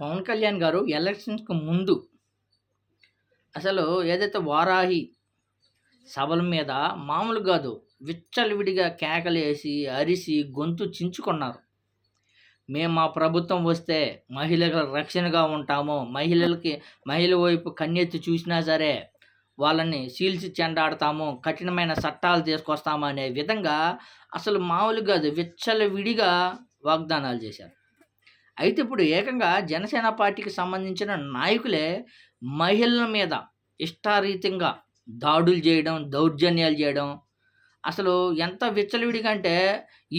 పవన్ కళ్యాణ్ గారు ఎలక్షన్స్కి ముందు అసలు ఏదైతే వారాహి సభల మీద మామూలు కాదు విచ్చలవిడిగా కేకలేసి అరిసి గొంతు చించుకున్నారు. మేము మా ప్రభుత్వం వస్తే మహిళల రక్షణగా ఉంటాము. మహిళలకి మహిళ వైపు కన్నెత్తి చూసినా సరే వాళ్ళని సీల్చి చెండాడతాము కఠినమైన చట్టాలు తీసుకొస్తాము అనే విధంగా అసలు మామూలు కాదు విచ్చలవిడిగా వాగ్దానాలు చేశారు. అయితే ఇప్పుడు ఏకంగా జనసేన పార్టీకి సంబంధించిన నాయకులే మహిళల మీద ఇష్టారీతంగా దాడులు చేయడం దౌర్జన్యాలు చేయడం. అసలు ఎంత విచ్చలవిడిగా అంటే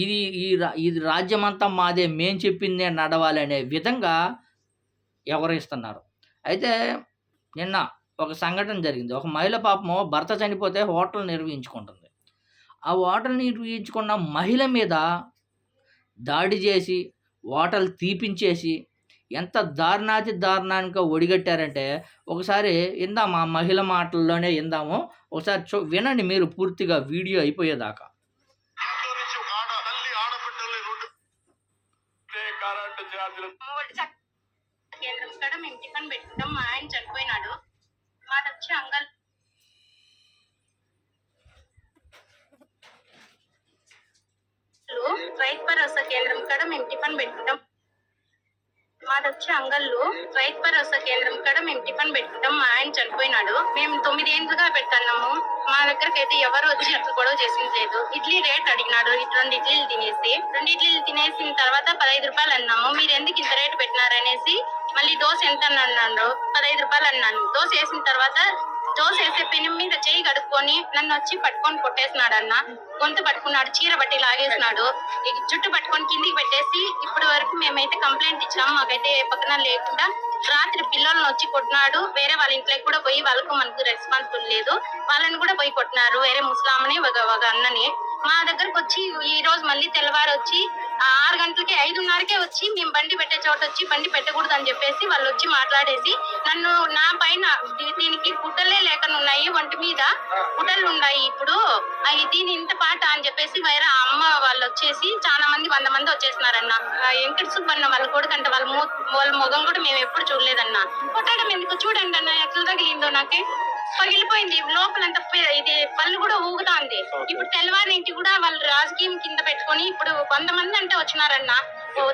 ఇది ఈ రా ఇది రాజ్యమంతా మాదే మేం చెప్పిందే నడవాలి అనే విధంగా వ్యవహరిస్తున్నారు. అయితే నిన్న ఒక సంఘటన జరిగింది. ఒక మహిళ పాపము భర్త చనిపోతే హోటల్ నిర్వహించుకుంటుంది. ఆ హోటల్ నిర్వహించుకున్న మహిళ మీద దాడి చేసి ఓటలు తీపించేసి ఎంత దారుణాతి దారుణానికి ఒడిగట్టారంటే ఒకసారి ఇందాం ఆ మహిళ మాటల్లోనే ఇందాము ఒకసారి చూ వినండి మీరు పూర్తిగా వీడియో అయిపోయేదాకా. ఇంట్లో నుంచి ఒక కేంద్రం మేము టిఫిన్ పెట్టుకుంటాం. మా ఆయన చనిపోయినాడు. మాది వచ్చి అంగల్ రైతు భరోసా కేంద్రం కాడ మేము టిఫిన్ పెట్టుకుంటాం. మాది వచ్చి అంగళ్ళు. రైతు భరోసా కేంద్రం కాడ మేము టిఫిన్ పెట్టుకుంటాం. మా ఆయన చనిపోయినాడు. మేము తొమ్మిది ఏళ్ళుగా పెడుతున్నాము. మా దగ్గరకి అయితే ఎవరు వచ్చి అట్లా గొడవ చేసింది లేదు. ఇడ్లీ రేట్ అడిగినాడు. ఇటు రెండు ఇడ్లీలు తినేసి. రెండు ఇడ్లీలు తినేసిన తర్వాత పదహైదు రూపాయలు అన్నాము. మీరు ఎందుకు ఇంత రేట్ పెట్టినారనేసి మళ్ళీ దోశ ఎంత అన్నాడు? పదహైదు రూపాయలు అన్నాను. దోశ వేసిన తర్వాత దోశ వేసే మీద చేయి కడుక్కొని నన్ను వచ్చి పట్టుకొని కొట్టేసినాడు అన్న గొంతు పట్టుకున్నాడు చీర బట్టి లాగేసినాడు. జుట్టు పట్టుకొని కిందికి పెట్టేసి ఇప్పటి వరకు మేమైతే కంప్లైంట్ ఇచ్చాము మాకైతే ఏ పక్కన లేకుండా. రాత్రి పిల్లల్ని వచ్చి కొట్టినాడు వేరే వాళ్ళ ఇంట్లోకి కూడా పోయి వాళ్ళకు మనకు రెస్పాన్సిబుల్ లేదు. వాళ్ళని కూడా పోయి కొట్టినారు వేరే ముస్లామని ఒక ఒక అన్నని. మా దగ్గరకు వచ్చి ఈ రోజు మళ్ళీ తెల్లవారు వచ్చి ఆరు గంటలకి ఐదున్నరకే వచ్చి మేము బండి పెట్టే చోట వచ్చి బండి పెట్టకూడదు అని చెప్పేసి వాళ్ళు వచ్చి మాట్లాడేసి నన్ను నా పైన దీనికి గుడ్డలే లేకుండా ఉన్నాయి ఒంటి మీద గుడ్డలు ఉన్నాయి ఇప్పుడు. అవి దీని ఇంత పాట అని చెప్పేసి వేరే అమ్మ వాళ్ళు వచ్చేసి చాలా మంది వంద మంది వచ్చేసినారన్న వెంకట సుబ్బన్న వాళ్ళ కొడుకంటే వాళ్ళ వాళ్ళ ముఖం కూడా మేము ఎప్పుడు చూడలేదన్న. కొట్టడం ఎందుకు చూడండి అన్న ఎట్లా తగిలిందో నాకే? పగిలిపోయింది. లోపలంతా ఇది పళ్ళు కూడా ఊగుతాంది. ఇప్పుడు తెల్లవారి ఇంటి కూడా వాళ్ళు రాజకీయం కింద పెట్టుకొని ఇప్పుడు వంద మంది అంటే వచ్చినారన్న.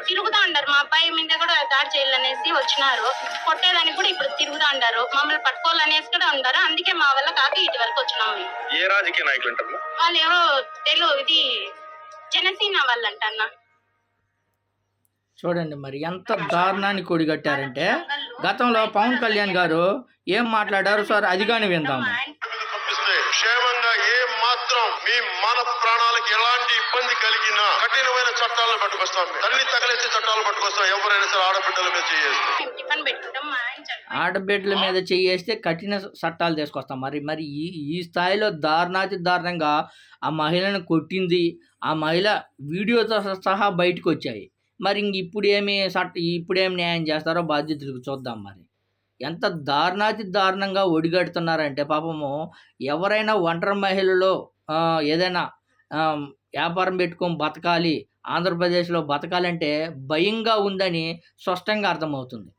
తిరుగుతా ఉన్నారు మా అబ్బాయి మీద కూడా దాడి చేయాలనేసి వచ్చినారు. కొట్టేదానికి కూడా ఇప్పుడు తిరుగుతా ఉండారు మమ్మల్ని పట్టుకోవాలనేసి కూడా ఉన్నారు అందుకే మా వల్ల కాక ఇటు వరకు వచ్చినాము. ఏ రాజకీయ నాయకులు వాళ్ళు ఎవరో తెలుగు ఇది జనసేన వాళ్ళంట అన్న. చూడండి మరి ఎంత దారుణానికి ఒడిగట్టారంటే గతంలో పవన్ కళ్యాణ్ గారు ఏం మాట్లాడారు సార్? అది కానీ విందాము క్షేమంగా ఏ మాత్రం మీ మాన ప్రాణాలకు ఎలాంటి ఇబ్బంది కలిగినా కఠినమైన చట్టాలను పట్టుకొస్తాం. తల్లి తగలేసే చట్టాలు పట్టుకొస్తాం. ఎవరైనా సరే ఆడబిడ్డల మీద చేయేస్తాం. ఆడబిడ్డల మీద చేయేస్తే కఠిన చట్టాలు తీసుకొస్తాం. మరి మరి ఈ ఈ స్థాయిలో దారుణాతి దారుణంగా ఆ మహిళను కొట్టింది. ఆ మహిళ వీడియోతో సహా బయటకు వచ్చాయి. మరి ఇంక ఇప్పుడేమి ఏమి చట్ట న్యాయం చేస్తారో బాధ్యతలకు చూద్దాం మరి. ఎంత దారుణాతి దారుణంగా ఒడిగడుతున్నారంటే పాపము ఎవరైనా ఒంటరి మహిళలో ఏదైనా వ్యాపారం పెట్టుకొని బతకాలి ఆంధ్రప్రదేశ్లో బతకాలంటే భయంగా ఉందని స్పష్టంగా అర్థమవుతుంది.